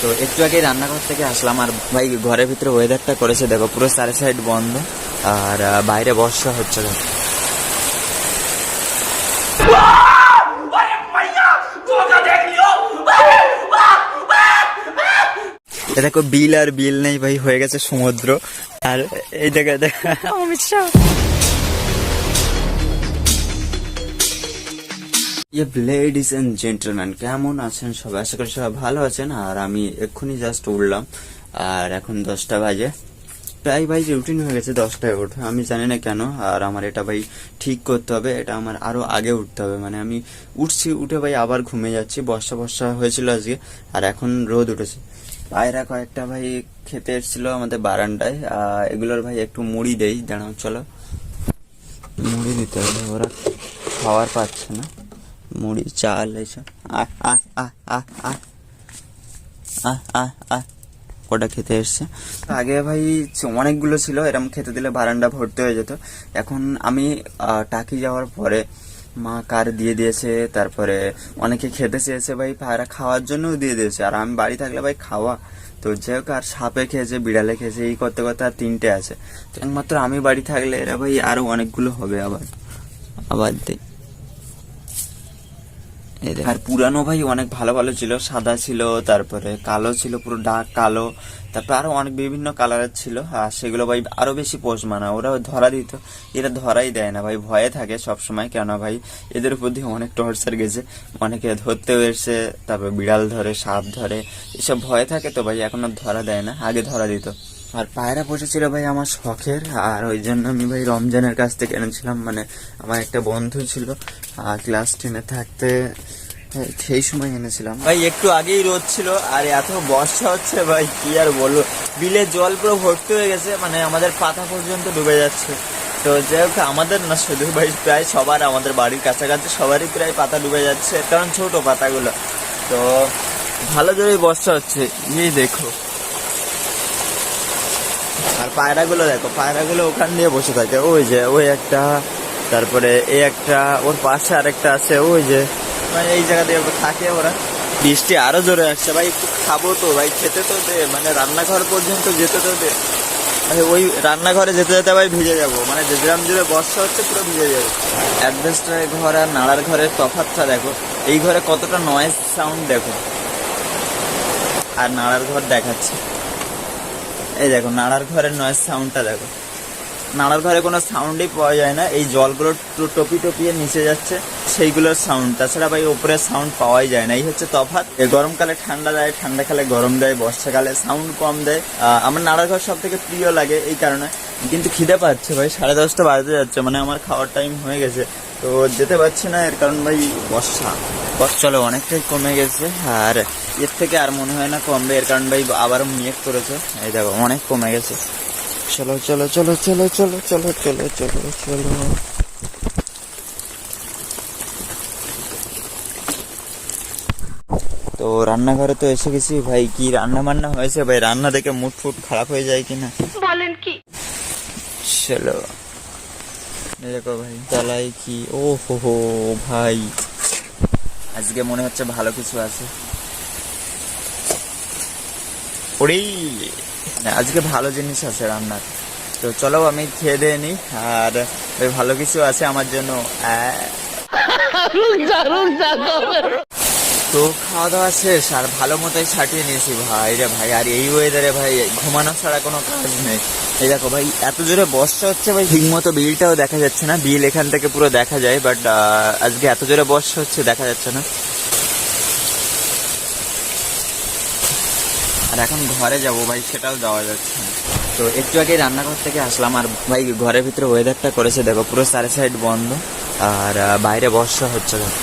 তো একটু আগে রান্নাঘর থেকে আসলাম আর ভাই ঘরের ভিতরে ওয়েদারটা করেছে, দেখো, পুরো চারি সাইড বন্ধ আর বাইরে বর্ষা হচ্ছে, দেখো। দেখো, বিল আর বিল নেই ভাই, হয়ে গেছে সমুদ্র। আর এই দেখো দেখো। ইয়ে লেডিস এন্ড জেন্টলম্যান কেমন আছেন সবাই? আশা করি সবাই ভালো আছেন। আর আমি এক্ষুনি জাস্ট উঠলাম। আর এখন দশটা বাজে। প্রায় ভাই রুটিন হয়ে গেছে, দশটায় ওঠা। আমি জানি না কেন। আর আমার এটা ভাই ঠিক করতে হবে। এটা আমার আরও আগে উঠতে হবে। মানে আমি উঠছি, উঠে ভাই আবার ঘুমিয়ে যাচ্ছি। বর্ষা বর্ষা হয়েছিল আজকে। আর এখন রোদ উঠেছে। পায়রা কয়েকটা ভাই খেতে এসেছিল আমাদের বারান্দায়। এগুলোর ভাই একটু মুড়ি দেই। দাঁড়াও, চলো। মুড়ি দিতে হবে। ওরা খাওয়ার পাচ্ছে না। মুড়ি, চাল এইসব আহ আহ আহ আহ আহ। আহ আহ আহ। ওটা খেতে এসছে। আগে ভাই অনেকগুলো ছিল এরকম খেতে দিলে বারান্দা ভর্তি হয়ে যেত। এখন আমি টাকি যাওয়ার পরে মা কার দিয়ে দিয়েছে, তারপরে অনেকে খেতে চেয়েছে ভাই, পায়রা খাওয়ার জন্যও দিয়ে দিয়েছে। আর আমি বাড়ি থাকলে ভাই খাওয়া। তো যাই হোক, আর সাপে খেয়েছে, বিড়ালে খেয়েছে, এই করতে করতে আর তিনটে আছে। একমাত্র আমি বাড়ি থাকলে এরা ভাই আরও অনেকগুলো হবে আবার। আবার দেখ। আর পুরানো ভাই অনেক ভালো ভালো ছিল, সাদা ছিল, তারপরে কালো ছিল, পুরো ডার্ক কালো। তারপরে আরও অনেক বিভিন্ন কালারের ছিল, আর সেগুলো ভাই আরও বেশি পোষ মানা ওরা ধরা দিত, এরা ধরাই দেয় না ভাই, ভয়ে থাকে সব সময় কেন ভাই এদের উপর দিয়ে অনেক টর্চার গেছে। অনেকে ধরতেও এসে তারপর বিড়াল ধরে, সাপ ধরে, এসব ভয়ে থাকে তো ভাই, এখন আর ধরা দেয় না, আগে ধরা দিত। আর পায়রা বসেছিল ভাই আমার শখের, আর ওই জন্য আমি ভাই রমজানের কাছ থেকে এনেছিলাম মানে আমার একটা বন্ধু ছিল আর ক্লাস টেনে থাকতে হ্যাঁ, সেই সময় এনেছিলাম। ভাই একটু আগেই রোদ ছিল আর এত বর্ষা হচ্ছে ভাই কি আর বলব? বিলে জল পুরো ভর্তি হয়ে গেছে মানে আমাদের পাতা পর্যন্ত ডুবে যাচ্ছে। তো যাই হোক আমাদের না শুধু ভাই প্রায় সবার আমাদের বাড়ির কাছাকাছি সবারই প্রায় পাতা ডুবে যাচ্ছে কারণ ছোট পাতাগুলো। তো ভালো জোরেই বর্ষা হচ্ছে এই দেখো। আর পায়রাগুলো দেখো পায়রাগুলো ওখান দিয়ে বসে থাকে ওই যে ওই একটা তারপরে এই একটা ওর পাশে আরেকটা আছে ওই যে মানে এই জায়গা দিয়ে থাকে ওরা। বৃষ্টি আরও জোরে আসছে। ভাই, একটু খাব তো, ভাই, খেতে তো দে মানে রান্নাঘর পর্যন্ত যেতে তো দে। ভাই ওই রান্নাঘরে যেতে যেতে ভাই ভিজে যাব। মানে যে যেরকম জোরে বর্ষা হচ্ছে, পুরো ভিজে যাবে। অ্যাডভেস্টারের ঘর আর নাড়ার ঘরের তফাৎটা দেখো। এই ঘরে কতটা নয়েজ সাউন্ড দেখো। আর নাড়ার ঘর দেখাচ্ছে। এই দেখো নাড়ার ঘরের নয়েজ সাউন্ডটা দেখো। নাড়ার ঘরে কোনো সাউন্ডই পাওয়া যায় না। এই জলগুলো টপি টপিয়ে নিচে যাচ্ছে, সেইগুলোর সাউন্ড তাছাড়া ভাই ওপরের সাউন্ড পাওয়াই যায় না। এই হচ্ছে তফাৎ। গরমকালে ঠান্ডা দেয় ঠান্ডাকালে গরম দেয় বর্ষাকালে সাউন্ড কম দেয়। আমার নাড়ার ঘর সব থেকে প্রিয় লাগে এই কারণে। কিন্তু খিদে পাচ্ছে ভাই, সাড়ে দশটা বাজতে যাচ্ছে মানে আমার খাওয়ার টাইম হয়ে গেছে। তো যেতে পারছি না, এর কারণ ভাই, বর্ষা। বর্ষা চলো, অনেকটাই কমে গেছে, আর এর থেকে আর মনে হয় না কমবে। এর কারণ ভাই, আবারও মেঘ করেছে। এই দেখো, অনেক কমে গেছে। চলো চলো চলো চলো চলো চলো চলো চলো চলো। তো রান্নাঘরে তো এসে গেছি। ভাই কি রান্না বান্না হয়েছে? ভাই রান্না দেখে মুড ফুট খারাপ হয়ে যায় কিনা? বলেন কি? চলো। দেখো ভাই চালাই কি? ও হো হো ভাই। আজকে মনে হচ্ছে ভালো কিছু আছে। ওরেই না, আজকে ভালো জিনিস আছে রান্নার। তো চলো আমি খেয়ে দিয়ে নিই আর ভালো কিছু আছে আমার জন্য তো খাওয়া দাওয়া শেষ, আর ভালো মতোই ছাটিয়ে নিয়েছি। ভাই রে ভাই, আর এই ওয়েদারে ভাই, ঘুমানো ছাড়া কোনো কাজ নেই। এই দেখো ভাই, এত জোরে বর্ষা হচ্ছে ভাই, ঠিক মতো বিলটাও দেখা যাচ্ছে না। বিল এখান থেকে পুরো দেখা যায় বাট আজকে এত জোরে বর্ষা হচ্ছে দেখা যাচ্ছে না। আর এখন ঘরে যাব, ভাই, সেটাও যাওয়া যাচ্ছে না। তো একটু আগে রান্নাঘর থেকে আসলাম, আর ভাই, ঘরের ভিতরে ওয়েদারটা করেছে, দেখো, পুরো চারি সাইড বন্ধ, আর বাইরে বর্ষা হচ্ছে, দেখো।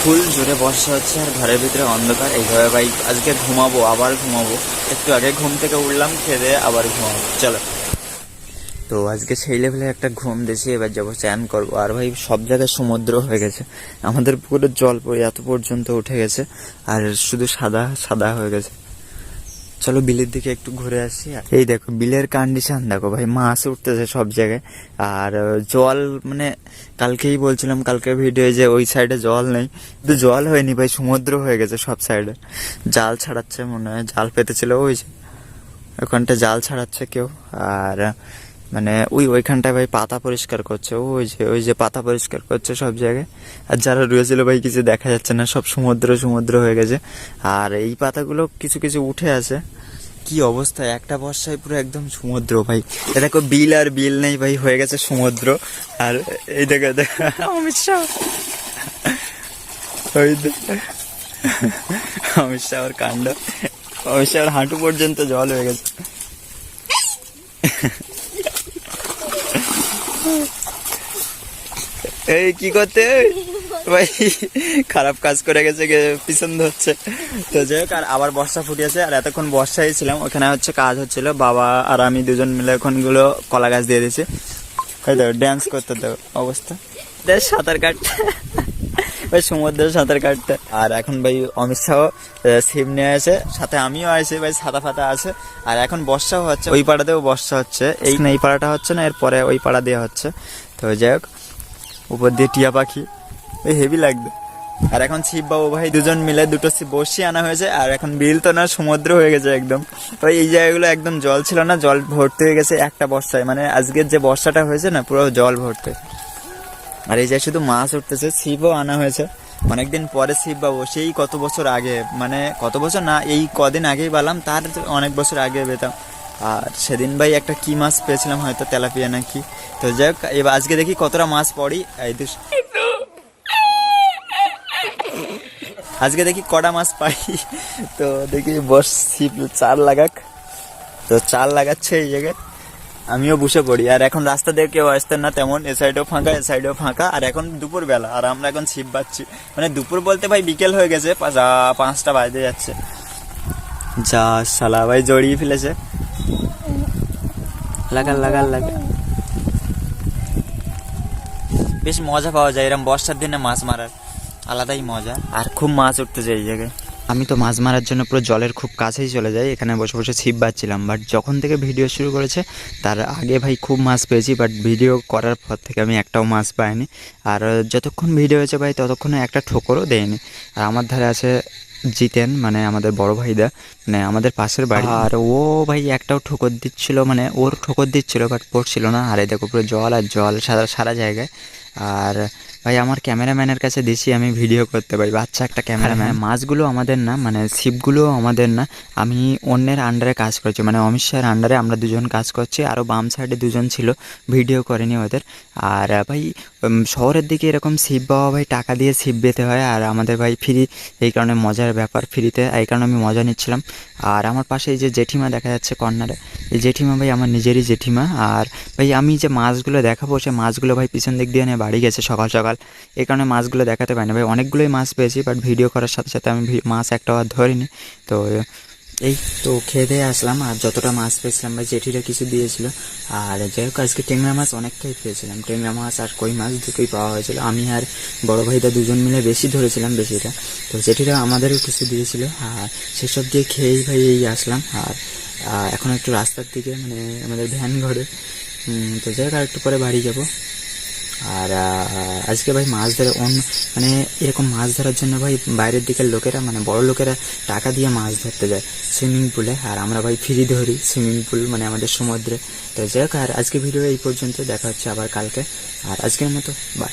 ফুল জোরে বর্ষা হচ্ছে, আর ঘরের ভিতরে অন্ধকার এইভাবে ভাই, আজকে ঘুমাবো, আবার ঘুমাবো। একটু আগে ঘুম থেকে উঠলাম, খেয়ে আবার ঘুমাবো। চলো। তো আজকে সেই লেভেলে একটা ঘুম দিয়েছি, এবার যাব চান করব। আর ভাই, সব জায়গায় সমুদ্র হয়ে গেছে। আমাদের পুকুরের জল এত পর্যন্ত উঠে গেছে, আর শুধু সাদা সাদা হয়ে গেছে। চলো বিলের দিকে একটু ঘুরে আসি। এই দেখো, বিলের কন্ডিশন দেখো ভাই, মাছ উঠতেছে সব জায়গায়। আর জল মানে কালকেই বলছিলাম কালকে ভিডিও যে ওই সাইডে জল নেই। কিন্তু জল হয়নি ভাই, সমুদ্র হয়ে গেছে সব সাইডে জাল ছাড়াচ্ছে মনে হয়, জাল পেতেছিল ওই যে। ওখানটা জাল ছাড়াচ্ছে কেউ। আর মানে ওই ওইখানটায় ভাই পাতা পরিষ্কার করছে। ওই যে ওই যে পাতা পরিষ্কার করছে সব জায়গায়। আর যারা রয়েছিল ভাই কিছু দেখা যাচ্ছে না সব সমুদ্র সমুদ্র হয়ে গেছে। আর এই পাতাগুলো কিছু কিছু উঠে আছে। কি অবস্থা? একটা বর্ষায় পুরো একদম সমুদ্র ভাই। এ দেখো বিল আর বিল নেই ভাই হয়ে গেছে সমুদ্র। আর এই দেখো দেখো। অমিত শাহ। ওই। অমিত শাহর কাণ্ড। অমিত শাহর হাঁটু পর্যন্ত জল হয়ে গেছে। এই, কি করতে? ভাই, খারাপ কাজ করে গেছে পিছন ধরছে। তো যাই হোক, আর আবার বর্ষা ফুটিয়েছে, আর এতক্ষণ বর্ষায় ছিলাম, ওখানে হচ্ছে কাজ হচ্ছিল, বাবা আর আমি দুজন মিলে এখনগুলো কলা গাছ দিয়ে দিয়েছি। দেখো ড্যান্স করতে দেখো অবস্থা। দেখ, সাঁতার কাটতে। ভাই সমুদ্রে সাঁতার কাটতে। আর এখন ভাই, অমিত শাহ সিম নিয়ে আছে সাথে আমিও আছি ভাই ছাতা ফাতা আছে। আর এখন বর্ষাও হচ্ছে, ওই পাড়াতেও বর্ষা হচ্ছে। এই এই পাড়াটা হচ্ছে না, এরপরে ওই পাড়া দিয়ে হচ্ছে। তো যাই হোক উপর দিয়ে টিয়া পাখি। এই হেভি লাগবে। আর এখন শিব বাবু ভাই দুজন মিলে দুটো বসি আনা হয়েছে, আর এখন বিল তো না, সমুদ্র হয়ে গেছে একদম। ওই এই জায়গাগুলো একদম জল ছিল না, জল ভর্তি হয়ে গেছে একটা বর্ষায়। মানে আজকের যে বর্ষাটা হয়েছে না, পুরো জল ভর্তি। আর এই যে শুধু মাছ উঠতেছে, শিবও আনা হয়েছে। অনেকদিন পরে শিব বাবু, সেই কত বছর আগে মানে কত বছর না, এই কদিন আগেই পেলাম, তার অনেক বছর আগে পেতাম। আর সেদিন ভাই একটা কি মাছ পেয়েছিলাম হয়তো তেলাপিয়া নাকি? তো যাই হোক, এবার আজকে দেখি কতটা মাছ পড়ি। এই তো আজকে দেখি কটা মাছ পাই। তো দেখি বস শিব চার লাগাক। তো চার লাগাচ্ছে এই জায়গায়। আমিও বসে পড়ি। আর এখন রাস্তা দিয়ে কেউ আসতেন না তেমন। এ সাইডেও ফাঁকা, এ সাইডেও ফাঁকা। আর এখন দুপুর বেলা আর আমরা এখন ছিপ বাচ্ছি মানে দুপুর বলতে ভাই বিকেল হয়ে গেছে। পাঁচটা বাজতে যাচ্ছে। যা শালা ভাই জড়িয়ে ফেলেছে। লাগাল লাগাল লাগাল বেশ মজা পাওয়া যায় এরকম বর্ষার দিনে মাছ মারার। আলাদাই মজা। আর খুব মাছ উঠতেছে এই জায়গায়। আমি তো মাছ মারার জন্য পুরো জলের খুব কাছেই চলে যাই এখানে বসে বসে ছিপ বাচ্ছিলাম। বাট যখন থেকে ভিডিও শুরু করেছে তার আগে ভাই খুব মাছ পেয়েছি বাট ভিডিও করার পর থেকে আমি একটাও মাছ পাইনি। আর যতক্ষণ ভিডিও হয়েছে ভাই ততক্ষণে একটা ঠোকরও দেয়নি। আর আমার ধারে আছে জিতেন মানে আমাদের বড় ভাইদা মানে আমাদের পাশের বাড়ি। আর ও ভাই একটাও ঠোকর দিচ্ছিল মানে ওর ঠোকর দিচ্ছিল বাট পড়ছিল না। আর এই দেখো পুরো জল আর জল সারা সারা জায়গায়। আর ভাই আমার ক্যামেরাম্যানের কাছে দিছি আমি ভিডিও করতে পারি। বাচ্চা একটা ক্যামেরাম্যান। মাছগুলো আমাদের না মানে ছিপগুলো আমাদের না আমি অন্যের আন্ডারে কাজ করছি। মানে অমিত শাহের আন্ডারে আমরা দুজন কাজ করছি আরও বাম সাইডে দুজন ছিল। ভিডিও করেনি ওদের। আর ভাই শহরের দিকে এরকম ছিপ পাওয়া ভাই টাকা দিয়ে ছিপ পেতে হয়। আর আমাদের ভাই ফ্রি এই কারণে মজার ব্যাপার ফ্রিতে এই কারণে আমি মজা নিচ্ছিলাম। আর আমার পাশে এই যে জেঠিমা দেখা যাচ্ছে কর্নারে। এই জেঠিমা ভাই আমার নিজেরই জেঠিমা। আর ভাই আমি যে মাছগুলো দেখাবো সে মাছগুলো ভাই পিছন দিক দিয়ে নিয়ে বাড়ি গেছে সকাল সকাল। এই কারণে মাছগুলো দেখাতে পারি না। ভাই, অনেকগুলোই মাছ পেয়েছি বাট ভিডিও করার সাথে সাথে আমি মাছ একটা আর ধরিনি। তো, এই তো খেয়ে দিয়ে আসলাম। আর যতটা মাছ পেয়েছিলাম, ভাই, জেঠিরা কিছু দিয়েছিল। আর যাই হোক, আজকে টেংরা মাছ অনেকটাই পেয়েছিলাম। টেংরা মাছ আর কই মাছ দুটোই পাওয়া হয়েছিল। আমি আর বড় ভাইদা দুজন মিলে বেশি ধরেছিলাম বেশিটা। তো জেঠিরা আমাদেরও কিছু দিয়েছিল। আর সেসব দিয়ে খেয়েই ভাই এই আসলাম। আর এখন একটু রাস্তার দিকে মানে আমাদের ভ্যান ঘরে তো যাই হোক, আর একটু পরে বাড়ি যাব। আর আজকে ভাই মাছ ধরে অন্য মানে এরকম মাছ ধরার জন্য ভাই বাইরের দিকের লোকেরা মানে বড় লোকেরা টাকা দিয়ে মাছ ধরতে যায় সুইমিং পুলে। আর আমরা ভাই ফ্রি ধরি সুইমিং পুল মানে আমাদের সমুদ্রে। তো যাই হোক, আর আজকে ভিডিও এই পর্যন্ত দেখা হচ্ছে আবার কালকে। আর আজকের মতো বাই